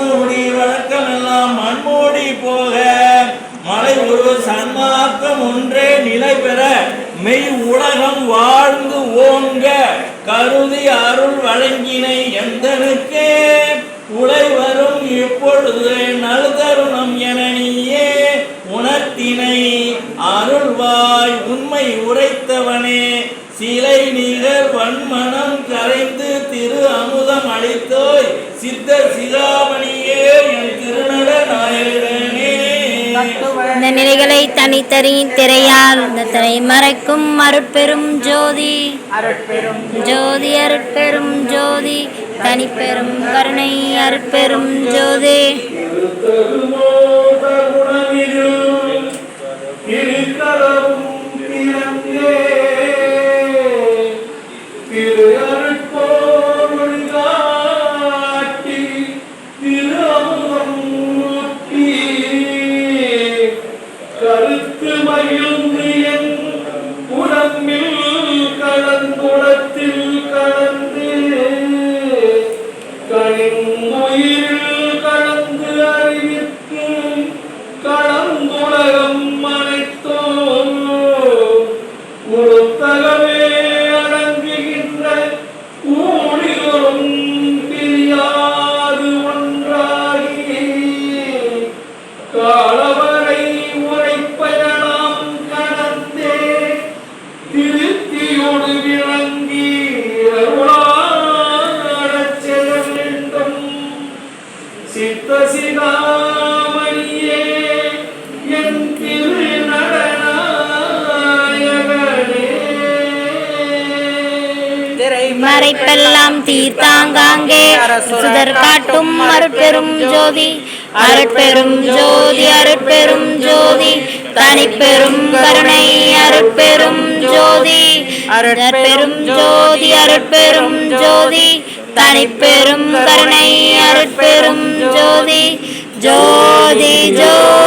மண்மூடி வழக்கமெல்லாம் மண்மூடி போக. மலை ஒரு சன்மார்க்கம் ஒன்றே நிலை பெற. மெய் உலகம் வாழ்ந்து ஓங்க. கருதி அருள் வழங்கினை எந்தனுக்கே. உலை வரும் இப்பொழுது நல்தருணம் என நீயே. உணர்த்தினை அருள்வாய் உண்மை உரைத்தவனே. சிலை நிகர் வன்மனம் கர சித்த சிகாமணியே என் திருநட நாயகனே. இந்த நிலைகளை தனித்தறி திரையால் இந்த திரை மறைக்கும் அருட்பெரும் ஜோதி. அருட்பெரும் ஜோதி அருட்பெரும் ஜோதி தனிப்பெரும் கருணை அருட்பெரும் ஜோதி. சித்த சிகாமணியே என் திரு மறைப்பெல்லாம் தீர்த்தாங்காங்கே சுதர் காட்டும் அருட்பெரும் ஜோதி அருட்பெரும் ஜோதி அருட்பெரும் ஜோதி தனிப்பெரும் கருணை அருட்பெரும் ஜோதி அருட்பெரும் ஜோதி அருட்பெரும் ஜோதி தனிப்பெரும் கருணை ஜோதி ஜோதி ஜோதி